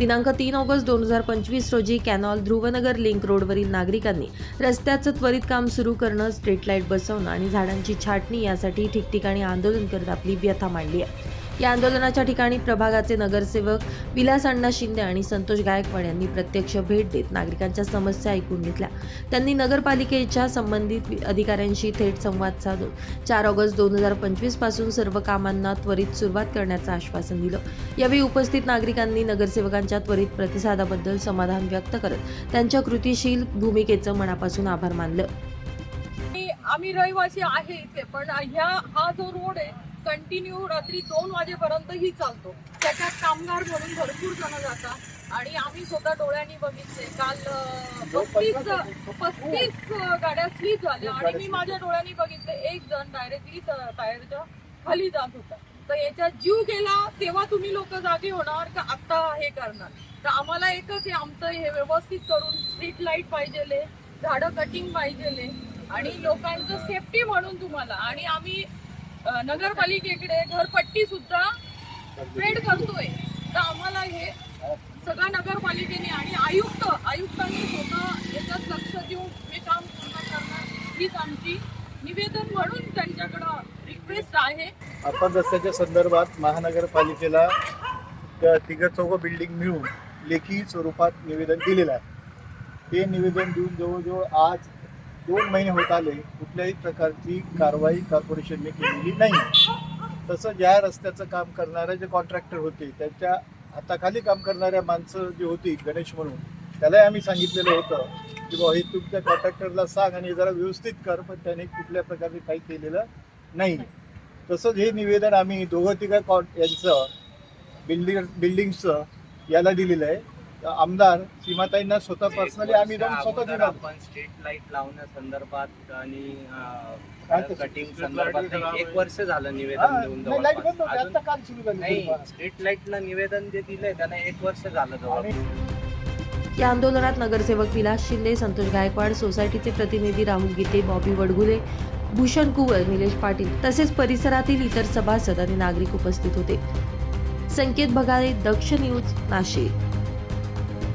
दिनांक तीन ऑगस्ट दोन हजार पंचवीस रोजी कॅनॉल ध्रुवनगर लिंक रोडवरील नागरिकांनी रस्त्याचं त्वरित काम सुरू करणं स्ट्रीट लाइट बसवणं आणि झाडांची छाटणी यासाठी ठिकठिकाणी आंदोलन करत आपली व्यथा मांडली आहे. या आंदोलनाच्या ठिकाणी प्रभागाचे नगरसेवक विलास अण्णा शिंदे आणि संतोष गायकवाड यांनी प्रत्यक्ष भेट देत नागरिकांच्या समस्या ऐकून घेतल्या. त्यांनी नगरपालिकेच्या संबंधित अधिकाऱ्यांशी थेट संवाद साधून चार ऑगस्ट दोन हजार पंचवीसपासून सर्व कामांना त्वरित सुरुवात करण्याचं आश्वासन दिलं. यावेळी उपस्थित नागरिकांनी नगरसेवकांच्या त्वरित प्रतिसादाबद्दल समाधान व्यक्त करत त्यांच्या कृतीशील भूमिकेचं मनापासून आभार मानलं. आम्ही रहिवासी आहे इथे पण ह्या हा जो रोड आहे कंटिन्यू रात्री दोन वाजेपर्यंतही चालतो. त्याच्यात कामगार म्हणून भरपूर जण जातात. आणि आम्ही स्वतः डोळ्यांनी बघितले. काल अं, पस्तीस पस्तीस गाड्या स्लीप झाल्या. आणि मी माझ्या डोळ्यांनी बघितले. एक जण डायरेक्टली टायरच्या खाली जात होता. तर याच्यात जीव गेला तेव्हा तुम्ही लोक जागे होणार का आता हे करणार? तर आम्हाला एकच आहे आमचं हे व्यवस्थित करून स्ट्रीट लाइट पाहिजेले झाडं कटिंग पाहिजेले. आणि लोकांचं सेफ्टी म्हणून तुम्हाला. आणि आम्ही नगरपालिकेकडे घरपट्टी सुद्धा स्प्रेड करतोय. तर आम्हाला हे सगळं नगरपालिकेने आणि आयुक्त आयुक्तांनी स्वतः याच्यात लक्ष देऊन हे काम पूर्ण करणार हीच आमची निवेदन म्हणून त्यांच्याकडं रिक्वेस्ट आहे. आपण रस्त्याच्या संदर्भात महानगरपालिकेला तिघं तिघ बिल्डिंग मिळून लेखी स्वरूपात निवेदन दिलेलं आहे. हे निवेदन देऊन जवळजवळ आज दोन महिने होत आले कुठल्याही प्रकारची कारवाई कॉर्पोरेशनने केलेली नाही. तसं ज्या रस्त्याचं काम करणारे जे कॉन्ट्रॅक्टर होते त्यांच्या हाताखाली काम करणाऱ्या माणसं जी होती गणेश म्हणून त्यालाही आम्ही सांगितलेलं होतं की बाबा हे तुमच्या कॉन्ट्रॅक्टरला सांग आणि जरा व्यवस्थित कर पण त्याने कुठल्या प्रकारे काही केलेलं नाही. तसंच हे निवेदन आम्ही दोघं तिघं कॉ यांचं बिल्डिंग बिल्डिंगचं याला दिलेलं आहे. आमदार सीमाताईंना स्वतः पर्सनली आम्ही जाऊन स्वतः दिलं आपण स्ट्रीट लाइट लावण्यासंदर्भात आणि काय ते कटिंग संदर्भात एक वर्ष झालं निवेदन देऊन नाही, लाइट बंद जवळपास. होती. अजून- आता काम सुरू झालं नाही. स्ट्रीट लाईटला निवेदन जे दिलंय त्यांना एक वर्ष झालं जवळ आणि या आंदोलनात नगरसेवक विलास शिंदे संतोष गायकवाड सोसायटीचे प्रतिनिधी राहुल गीते बॉबी वडगुले भूषण कुवर निलेश पाटील तसेच परिसरातील इतर सभासद आणि नागरिक उपस्थित होते. संकेत बघाले दक्ष न्यूज नाशिक.